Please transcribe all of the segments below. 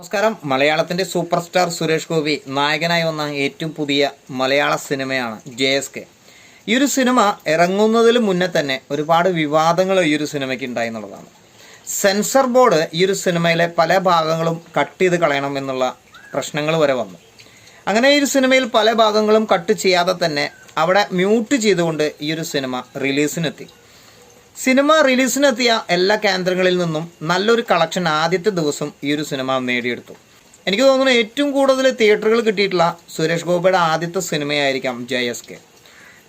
നമസ്കാരം. മലയാളത്തിന്റെ super star Suresh Gopi നായകനായി വന്ന ഏറ്റവും പുതിയ മലയാള സിനിമയാണ് ജെ എസ് കെ. ഈ ഒരു സിനിമ ഇറങ്ങുന്നതിന് മുന്നേ തന്നെ ഒരുപാട് വിവാദങ്ങൾ ഈ ഒരു സിനിമയ്ക്ക് ഉണ്ടായി എന്നുള്ളതാണ്. സെൻസർ ബോർഡ് ഈ ഒരു സിനിമയിലെ പല ഭാഗങ്ങളും കട്ട് ചെയ്ത് കളയണം എന്നുള്ള പ്രശ്നങ്ങൾ വരെ വന്നു. അങ്ങനെ ഈ ഒരു സിനിമയിൽ പല ഭാഗങ്ങളും കട്ട് ചെയ്യാതെ തന്നെ അവിടെ മ്യൂട്ട് ചെയ്തുകൊണ്ട് ഈ ഒരു സിനിമ റിലീസിനെത്തി. സിനിമ റിലീസിനെത്തിയ എല്ലാ കേന്ദ്രങ്ങളിൽ നിന്നും നല്ലൊരു കളക്ഷൻ ആദ്യത്തെ ദിവസം ഈ ഒരു സിനിമ നേടിയെടുത്തു. എനിക്ക് തോന്നുന്നു ഏറ്റവും കൂടുതൽ തിയേറ്ററുകൾ കിട്ടിയിട്ടുള്ള സുരേഷ് ഗോപിയുടെ ആദ്യത്തെ സിനിമയായിരിക്കാം ജെ എസ് കെ.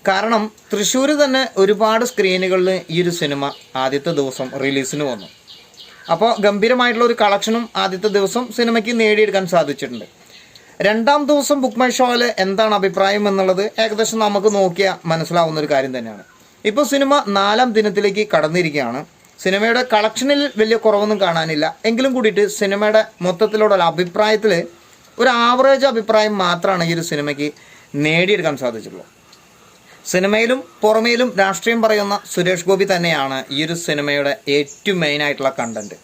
കാരണം തൃശ്ശൂർ തന്നെ ഒരുപാട് സ്ക്രീനുകളിൽ ഈ ഒരു സിനിമ ആദ്യത്തെ ദിവസം റിലീസിന് വന്നു. അപ്പോൾ ഗംഭീരമായിട്ടുള്ള ഒരു കളക്ഷനും ആദ്യത്തെ ദിവസം സിനിമയ്ക്ക് നേടിയെടുക്കാൻ സാധിച്ചിട്ടുണ്ട്. രണ്ടാം ദിവസം ബുക്ക് മൈ ഷോയിൽ എന്താണ് അഭിപ്രായം എന്നുള്ളത് ഏകദേശം നമുക്ക് നോക്കിയാൽ മനസ്സിലാവുന്ന ഒരു കാര്യം തന്നെയാണ്. ഇപ്പോൾ സിനിമ നാലാം ദിനത്തിലേക്ക് കടന്നിരിക്കുകയാണ്. സിനിമയുടെ കളക്ഷനിൽ വലിയ കുറവൊന്നും കാണാനില്ല. എങ്കിലും കൂടിയിട്ട് സിനിമയുടെ മൊത്തത്തിലുള്ള അഭിപ്രായത്തിൽ ഒരു ആവറേജ് അഭിപ്രായം മാത്രമാണ് ഈ ഒരു സിനിമയ്ക്ക് നേടിയെടുക്കാൻ സാധിച്ചുള്ളൂ സിനിമയിലും പുറമേലും രാഷ്ട്രീയം പറയുന്ന സുരേഷ് ഗോപി തന്നെയാണ് ഈ ഒരു സിനിമയുടെ ഏറ്റവും മെയിൻ ആയിട്ടുള്ള കണ്ടന്റ്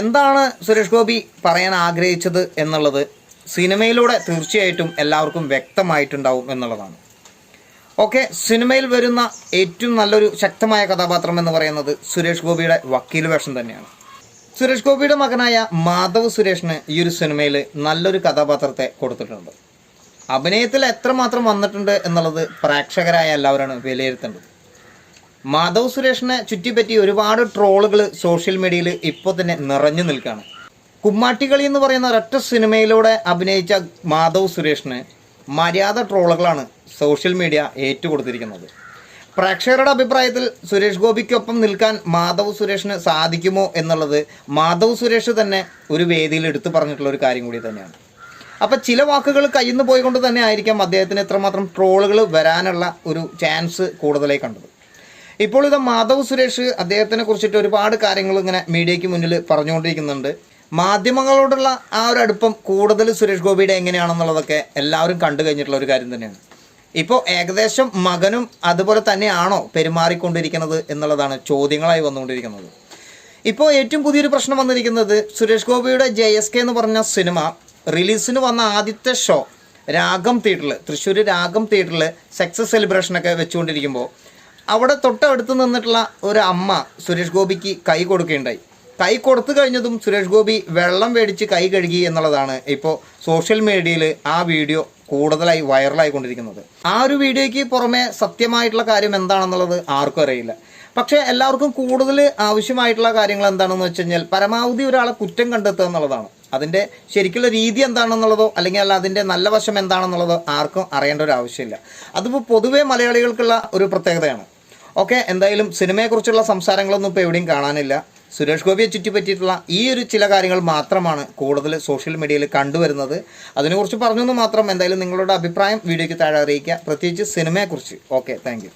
എന്താണ് സുരേഷ് ഗോപി പറയാൻ ആഗ്രഹിച്ചത് എന്നുള്ളത് സിനിമയിലൂടെ തീർച്ചയായിട്ടും എല്ലാവർക്കും വ്യക്തമായിട്ടുണ്ടാവും എന്നുള്ളതാണ്. ഓക്കെ സിനിമയിൽ വരുന്ന ഏറ്റവും നല്ലൊരു ശക്തമായ കഥാപാത്രം എന്ന് പറയുന്നത് സുരേഷ് ഗോപിയുടെ വക്കീൽ വേഷം തന്നെയാണ്. സുരേഷ് ഗോപിയുടെ മകനായ മാധവ് സുരേഷിന് ഈ ഒരു സിനിമയിൽ നല്ലൊരു കഥാപാത്രത്തെ കൊടുത്തിട്ടുണ്ട്. അഭിനയത്തിൽ എത്രമാത്രം വന്നിട്ടുണ്ട് എന്നുള്ളത് പ്രേക്ഷകരായ എല്ലാവരാണ് വിലയിരുത്തേണ്ടത്. മാധവ് സുരേഷിനെ ചുറ്റിപ്പറ്റി ഒരുപാട് ട്രോളുകൾ സോഷ്യൽ മീഡിയയിൽ ഇപ്പോൾ തന്നെ നിറഞ്ഞു നിൽക്കുകയാണ്. കുമ്മാട്ടികളി എന്ന് പറയുന്ന ഒരൊറ്റ സിനിമയിലൂടെ അഭിനയിച്ച മാധവ് സുരേഷിന് മര്യാദ ട്രോളുകളാണ് സോഷ്യൽ മീഡിയ ഏറ്റുകൊടുത്തിരിക്കുന്നത്. പ്രേക്ഷകരുടെ അഭിപ്രായത്തിൽ സുരേഷ് ഗോപിക്കൊപ്പം നിൽക്കാൻ മാധവ് സുരേഷിന് സാധിക്കുമോ എന്നുള്ളത് മാധവ് സുരേഷ് തന്നെ ഒരു വേദിയിൽ എടുത്തു പറഞ്ഞിട്ടുള്ള ഒരു കാര്യം കൂടി തന്നെയാണ്. അപ്പം ചില വാക്കുകൾ കയ്യിൽ നിന്ന് പോയിക്കൊണ്ട് തന്നെ ആയിരിക്കാം അദ്ദേഹത്തിന് എത്രമാത്രം ട്രോളുകൾ വരാനുള്ള ഒരു ചാൻസ് കൂടുതലായി കണ്ടത്. ഇപ്പോൾ ഇത് മാധവ് സുരേഷ് അദ്ദേഹത്തിനെ കുറിച്ചിട്ട് ഒരുപാട് കാര്യങ്ങൾ ഇങ്ങനെ മീഡിയയ്ക്ക് മുന്നിൽ പറഞ്ഞുകൊണ്ടിരിക്കുന്നുണ്ട്. മാധ്യമങ്ങളോടുള്ള ആ ഒരു അടുപ്പം കൂടുതൽ സുരേഷ് ഗോപിയുടെ എങ്ങനെയാണെന്നുള്ളതൊക്കെ എല്ലാവരും കണ്ടു കഴിഞ്ഞിട്ടുള്ള ഒരു കാര്യം തന്നെയാണ്. ഇപ്പോൾ ഏകദേശം മകനും അതുപോലെ തന്നെയാണോ പെരുമാറിക്കൊണ്ടിരിക്കുന്നത് എന്നുള്ളതാണ് ചോദ്യങ്ങളായി വന്നുകൊണ്ടിരിക്കുന്നത്. ഇപ്പോൾ ഏറ്റവും പുതിയൊരു പ്രശ്നം വന്നിരിക്കുന്നത് സുരേഷ് ഗോപിയുടെ ജെ എസ് കെ എന്ന് പറഞ്ഞ സിനിമ റിലീസിന് വന്ന ആദ്യത്തെ ഷോ രാഗം തിയേറ്ററിൽ തൃശ്ശൂർ രാഗം തിയേറ്ററിൽ സക്സസ് സെലിബ്രേഷനൊക്കെ വെച്ചുകൊണ്ടിരിക്കുമ്പോൾ അവിടെ തൊട്ടടുത്ത് നിന്നിട്ടുള്ള ഒരു അമ്മ സുരേഷ് ഗോപിക്ക് കൈ കൊടുക്കുകയുണ്ടായി. കൈ കൊടുത്തു കഴിഞ്ഞതും സുരേഷ് ഗോപി വെള്ളം മേടിച്ച് കൈ കഴുകി എന്നുള്ളതാണ് ഇപ്പോൾ സോഷ്യൽ മീഡിയയിൽ ആ വീഡിയോ കൂടുതലായി വൈറലായിക്കൊണ്ടിരിക്കുന്നത്. ആ ഒരു വീഡിയോയ്ക്ക് പുറമെ സത്യമായിട്ടുള്ള കാര്യം എന്താണെന്നുള്ളത് ആർക്കും അറിയില്ല. പക്ഷേ എല്ലാവർക്കും കൂടുതൽ ആവശ്യമായിട്ടുള്ള കാര്യങ്ങൾ എന്താണെന്ന് വെച്ച് കഴിഞ്ഞാൽ പരമാവധി ഒരാളെ കുറ്റം കണ്ടെത്തുക എന്നുള്ളതാണ്. അതിന്റെ ശരിക്കുള്ള രീതി എന്താണെന്നുള്ളതോ അല്ലെങ്കിൽ അല്ല അതിന്റെ നല്ല വശം എന്താണെന്നുള്ളതോ ആർക്കും അറിയേണ്ട ഒരു ആവശ്യമില്ല. അതിപ്പോൾ പൊതുവേ മലയാളികൾക്കുള്ള ഒരു പ്രത്യേകതയാണ്. ഓക്കെ എന്തായാലും സിനിമയെക്കുറിച്ചുള്ള സംസാരങ്ങളൊന്നും ഇപ്പോൾ എവിടെയും കാണാനില്ല. സുരേഷ് ഗോപിയെ ചുറ്റിപ്പറ്റിയിട്ടുള്ള ഈ ഒരു ചില കാര്യങ്ങൾ മാത്രമാണ് കൂടുതൽ സോഷ്യൽ മീഡിയയിൽ കണ്ടുവരുന്നത്. അതിനെക്കുറിച്ച് പറഞ്ഞെന്ന് മാത്രം എന്തായാലും നിങ്ങളുടെ അഭിപ്രായം വീഡിയോയ്ക്ക് താഴെ അറിയിക്കുക. പ്രത്യേകിച്ച് സിനിമയെക്കുറിച്ച്. Okay thank